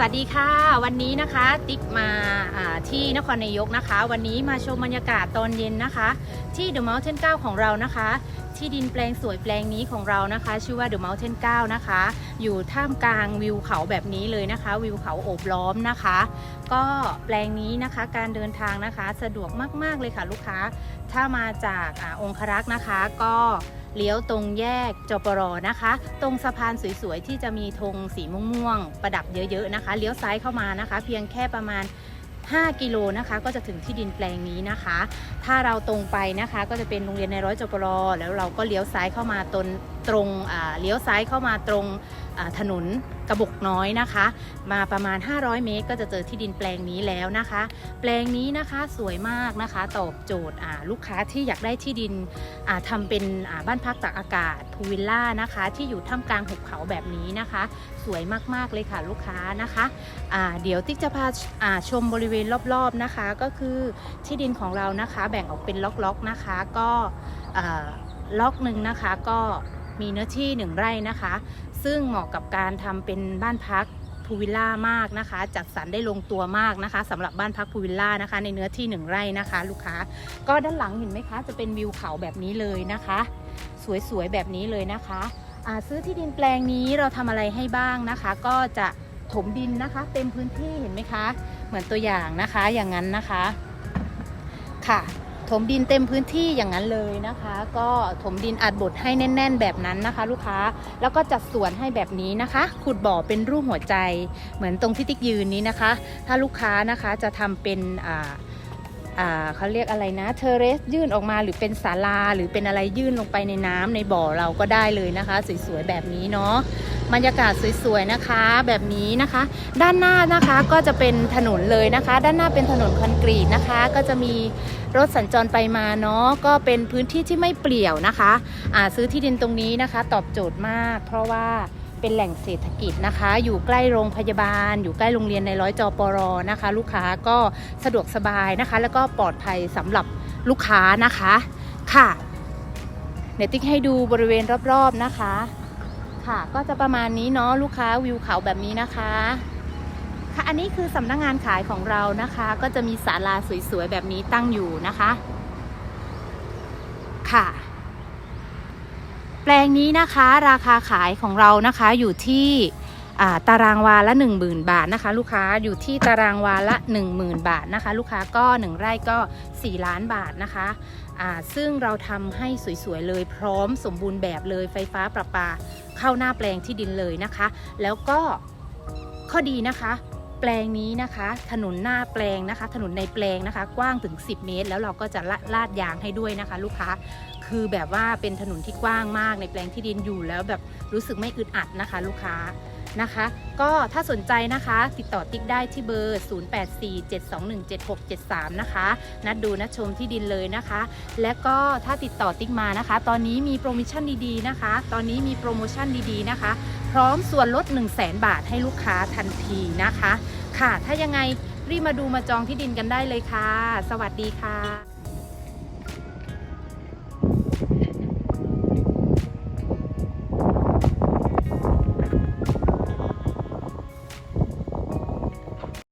สวัสดีค่ะวันนี้นะคะติ๊กมาที่นครนายกนะคะ วันนี้มาชมบรรยากาศตอนเย็นนะคะ ที่ The Mountain 9 ของเรานะคะ ที่ดินแปลงสวยแปลงนี้ของเรานะคะ ชื่อว่า The Mountain 9 นะคะ อยู่ท่ามกลางวิวเขาแบบนี้เลยนะคะ วิวเขาโอบล้อมนะคะ ก็แปลงนี้นะคะการเดินทางนะคะ สะดวกมาก ๆ เลยค่ะลูกค้า ถ้ามาจากอองครักษ์นะคะก็ เลี้ยวตรงแยกจปรนะคะ ตรงสะพานสวยๆที่จะมีธงสีม่วงๆประดับเยอะๆนะคะ เลี้ยวซ้ายเข้ามานะคะ เพียงแค่ประมาณ 5 กิโลนะคะ ก็จะถึงที่ดินแปลงนี้นะคะ ถ้าเราตรงไปนะคะ ก็จะเป็นโรงเรียนในร้อยจปรแล้วเราก็เลี้ยวซ้ายเข้ามาตรงตรงเลี้ยวซ้ายเข้ามาตรง ถนนกระบกน้อยนะคะ มาประมาณ 500 เมตร ก็จะเจอที่ดินแปลงนี้แล้วนะคะ แปลงนี้นะคะสวยมากนะคะ ตอบโจทย์ลูกค้าที่อยากได้ที่ดินอ่าทำเป็นบ้านพักตากอากาศพูวิลล่านะคะ ที่อยู่ท่ามกลางหุบเขาแบบนี้นะคะ สวยมากๆเลยค่ะลูกค้านะคะอ่าเดี๋ยวติ๊กจะพาชมบริเวณรอบๆนะคะ ก็คือที่ดินของเรานะคะ แบ่งออกเป็นล็อกๆนะคะ ก็ล็อกหนึ่งนะคะก็ มีเนื้อที่หนึ่งไร่นะคะ ซึ่งเหมาะกับการทำเป็นบ้านพักพูวิลล่ามากนะคะ จัดสรรได้ลงตัวมากนะคะสำหรับบ้านพักพูวิลล่านะคะ ในเนื้อที่หนึ่งไร่นะคะ ลูกค้า ก็ด้านหลังเห็นไหมคะ จะเป็นวิวเขาแบบนี้เลยนะคะ สวยๆแบบนี้เลยนะคะซื้อที่ดินแปลงนี้เราทำอะไรให้บ้างนะคะ ก็จะถมดินนะคะ เต็มพื้นที่เห็นไหมคะ เหมือนตัวอย่างนะคะอย่างนั้นนะคะค่ะ ถมดินเต็มพื้นที่อย่างนั้นเลยนะคะ ก็ถมดินอัดบดให้แน่น ๆ แบบนั้นนะคะ ลูกค้าแล้วก็จัดสวนให้แบบนี้นะคะ ขุดบ่อเป็นรูปหัวใจ เหมือนตรงที่ติ๊กยืนนี้นะคะ ถ้าลูกค้านะคะจะทำเป็นอ่าอ่าเขาเรียกอะไรนะเทเรสยื่นออกมาหรือเป็นศาลาหรือเป็นอะไรยื่นลงไปในน้ำในบ่อเราก็ได้เลยนะคะ สวยๆแบบนี้เนาะบรรยากาศสวยๆนะคะแบบนี้นะคะ ด้านหน้านะคะก็จะเป็นถนนเลยนะคะ ด้านหน้าเป็นถนนคอนกรีตนะคะ ก็จะมี รถสัญจรไปมาเนาะก็เป็นพื้นที่ที่ไม่เปลี่ยวนะคะอ่าซื้อที่ดินตรงนี้นะคะ ตอบโจทย์มาก เพราะว่าเป็นแหล่งเศรษฐกิจนะคะ อยู่ใกล้โรงพยาบาล อยู่ใกล้โรงเรียนในร้อยจอปรอนะคะ ลูกค้าก็สะดวกสบายนะคะ แล้วก็ปลอดภัยสำหรับลูกค้านะคะค่ะเดี๋ยวติ๊กให้ดูบริเวณรอบๆนะคะ ค่ะก็จะประมาณนี้เนาะลูกค้าวิวเขาแบบนี้นะคะ อันนี้คือสำนักงงานขายของเรานะคะ ก็จะมีศาลาสวยๆแบบนี้ตั้งอยู่นะคะ ค่ะ แปลงนี้นะคะ ราคาขายของเรานะคะอยู่ที่ตารางวาละ 1 0,000 บาทนะคะ ลูกค้าอยู่ที่ตารางวาละ 10,000 บาทนะคะ ลูกค้าก็ 1 ไร่ก็ 4 ล้านบาทนะคะซึ่งเราทำให้สวยๆเลยพร้อมสมบูรณ์แบบเลยไฟฟ้าประปา เข้าหน้าแปลงที่ดินเลยนะคะ แล้วก็ข้อดีนะคะ แปลงนี้นะคะ ถนนหน้าแปลงนะคะ ถนนในแปลงนะคะ กว้างถึง 10 เมตร แล้วเราก็จะลาลาดยางให้ด้วยนะคะ ลูกค้าคือแบบว่าเป็นถนนที่กว้างมากในแปลงที่ดินอยู่แล้วแบบรู้สึกไม่อึดอัดนะคะ ลูกค้า นะคะ ก็ถ้าสนใจนะคะ ติดต่อติ๊กได้ที่เบอร์ 0847217673 นะคะ นัดดูนัดชมที่ดินเลยนะคะ และก็ถ้าติดต่อติ๊กมานะคะ ตอนนี้มีโปรโมชั่นดีๆนะคะ ตอนนี้มีโปรโมชั่นดีๆนะคะ พร้อมส่วนลด 1 0 0 0 0แบาทให้ลูกค้าทันทีนะคะ ค่ะ ถ้ายังไงรีบมาดูมาจองที่ดินกันได้เลยค่ะ สวัสดีค่ะ